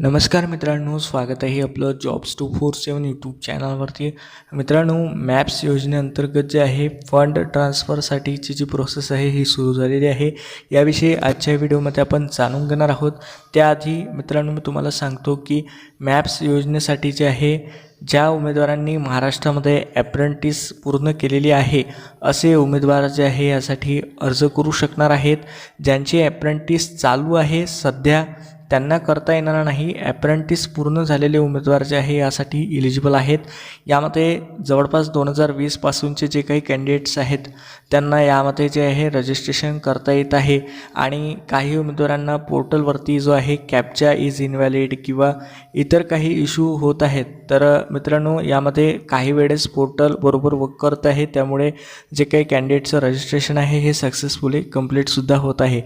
नमस्कार मित्रांनो स्वागत आहे आपलं jobs two four seven YouTube चॅनलवरती मित्रांनो मॅप्स योजनेअंतर्गत जे आहे फंड ट्रान्सफरसाठीची जी प्रोसेस आहे ही सुरू झालेली आहे. याविषयी आजच्या व्हिडिओमध्ये आपण जाणून घेणार आहोत. त्याआधी मित्रांनो मी तुम्हाला सांगतो की मॅप्स योजनेसाठी जे आहे ज्या उमेदवारांनी महाराष्ट्रामध्ये ॲप्रेंटिस पूर्ण केलेली आहे असे उमेदवार जे आहे यासाठी अर्ज करू शकणार आहेत. ज्यांची ॲप्रेंटिस चालू आहे सध्या त्यांना करता येणार नाही. ॲप्रेंटिस पूर्ण झालेले उमेदवार जे आहे यासाठी इलिजिबल आहेत. यामध्ये जवळपास दोन हजार वीसपासूनचे जे काही कॅन्डिडेट्स आहेत त्यांना यामध्ये जे आहे रजिस्ट्रेशन करता येत आहे. आणि काही उमेदवारांना पोर्टलवरती जो आहे कॅपचा इज इनव्हॅलिड किंवा इतर काही इश्यू होत आहेत. तर मित्रांनो यामध्ये काही वेळेस पोर्टल बरोबर वर्क करत आहे. त्यामुळे जे काही कॅन्डिडेटचं रजिस्ट्रेशन आहे हे सक्सेसफुली कंप्लीटसुद्धा होत आहे.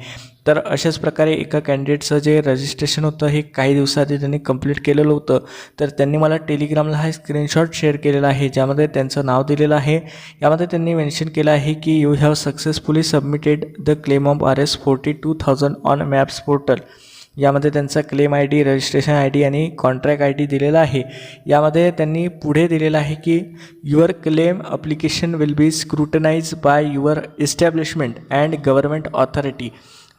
तर अशाच प्रकारे एका कॅन्डिडेटचं जे रजिस्ट्रेशन होतं हे काही दिवसाआधी त्यांनी कंप्लीट केलेलं होतं. तर त्यांनी मला टेलिग्रामला हा स्क्रीनशॉट शेअर केलेला आहे ज्यामध्ये त्यांचं नाव दिलेलं आहे. यामध्ये त्यांनी मेन्शन केलं आहे की you have successfully submitted the claim of R S forty two thousand on maps portal यामध्ये त्यांचा claim I D registration I D आणि कॉन्ट्रॅक्ट आय डी दिलेला आहे. यामध्ये त्यांनी पुढे दिलेलं आहे की your claim application will be scrutinize by your establishment and government authority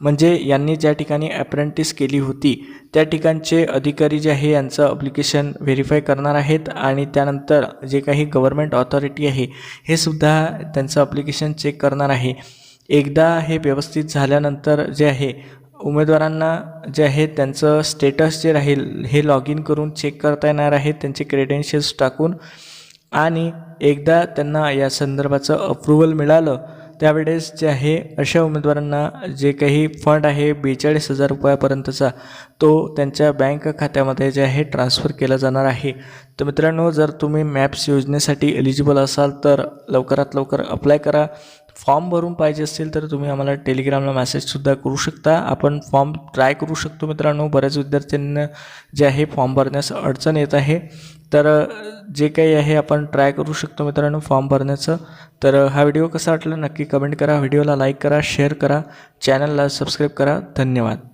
म्हणजे यांनी ज्या ठिकाणी अप्रेंटिस केली होती त्या ठिकाणचे अधिकारी जे आहे यांचं अप्लिकेशन व्हेरीफाय करणार आहेत आणि त्यानंतर जे काही गव्हर्मेंट ऑथॉरिटी आहे हे सुद्धा त्यांचं अप्लिकेशन चेक करणार आहे. एकदा हे व्यवस्थित झाल्यानंतर जे आहे उमेदवारांना जे आहे त्यांचं स्टेटस जे राहील हे लॉग इन करून चेक करता येणार आहे त्यांचे क्रेडेन्शियल्स टाकून. आणि एकदा त्यांना या संदर्भाचं अप्रुव्हल मिळालं त्यावेळेस जे आहे अशा उमेदवारांना जे काही फंड आहे बेचाळीस हजार रुपयापर्यंतचा तो त्यांच्या बँक खात्यामध्ये जे आहे ट्रान्स्फर केला जाणार आहे. तर मित्रांनो जर तुम्ही मॅप्स योजनेसाठी एलिजिबल असाल तर लवकरात लवकर अप्लाय करा. फॉर्म भरून पाहिजे असेल तर तुम्ही आम्हाला टेलिग्रामला मेसेजसुद्धा करू शकता. आपण फॉर्म ट्राय करू शकतो मित्रांनो. बऱ्याच विद्यार्थ्यांना जे आहे फॉर्म भरण्यास अडचण येत आहे. तर जे काही आहे आपण ट्राय करू शकतो मित्रांनो फॉर्म भरण्याचं. तर हा व्हिडिओ कसा वाटला नक्की कमेंट करा. व्हिडिओला लाईक करा शेअर करा. चॅनलला सबस्क्राईब करा. धन्यवाद.